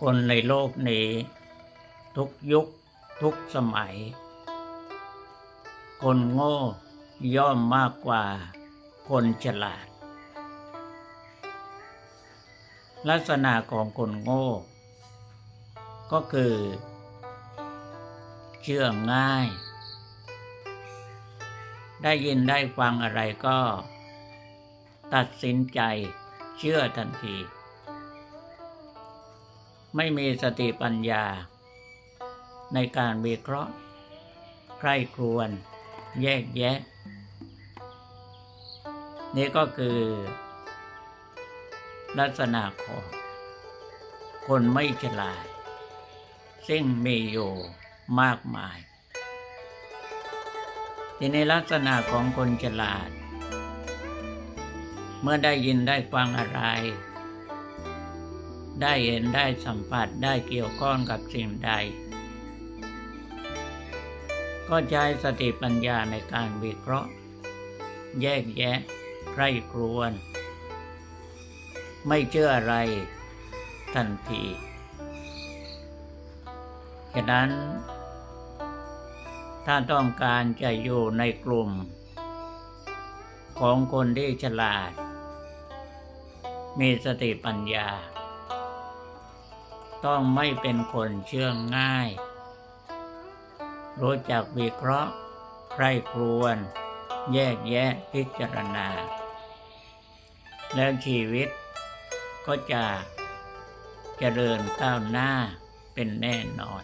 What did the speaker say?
คนในโลกนี้ ทุกยุคทุกสมัย คนโง่ย่อมมากกว่าคนฉลาด ลักษณะของคนโง่ ก็คือ เชื่อง่าย ได้ยินได้ฟังอะไรก็ ตัดสินใจเชื่อทันที ไม่มีสติปัญญา ในการวิเคราะห์ใคร่ครวญแยกแยะ นี่ก็คือ ลักษณะของคนไม่ฉลาด ซึ่งมีอยู่มากมาย ทีในลักษณะของคนฉลาด เมื่อได้ยินได้ฟังอะไร ได้เห็นได้สัมผัสได้เกี่ยวข้องกับสิ่งใด ก็ใช้สติปัญญาในการวิเคราะห์ แยกแยะใคร่ครวญไม่เชื่ออะไรทันทีฉะนั้น ถ้าต้องการจะอยู่ในกลุ่ม ของคนที่ฉลาด มีสติปัญญา ต้องไม่เป็นคนเชื่องง่าย รู้จักวิเคราะห์ใคร่ครวญแยกแยะพิจารณา แล้วชีวิตก็จะเจริญก้าวหน้าเป็นแน่นอน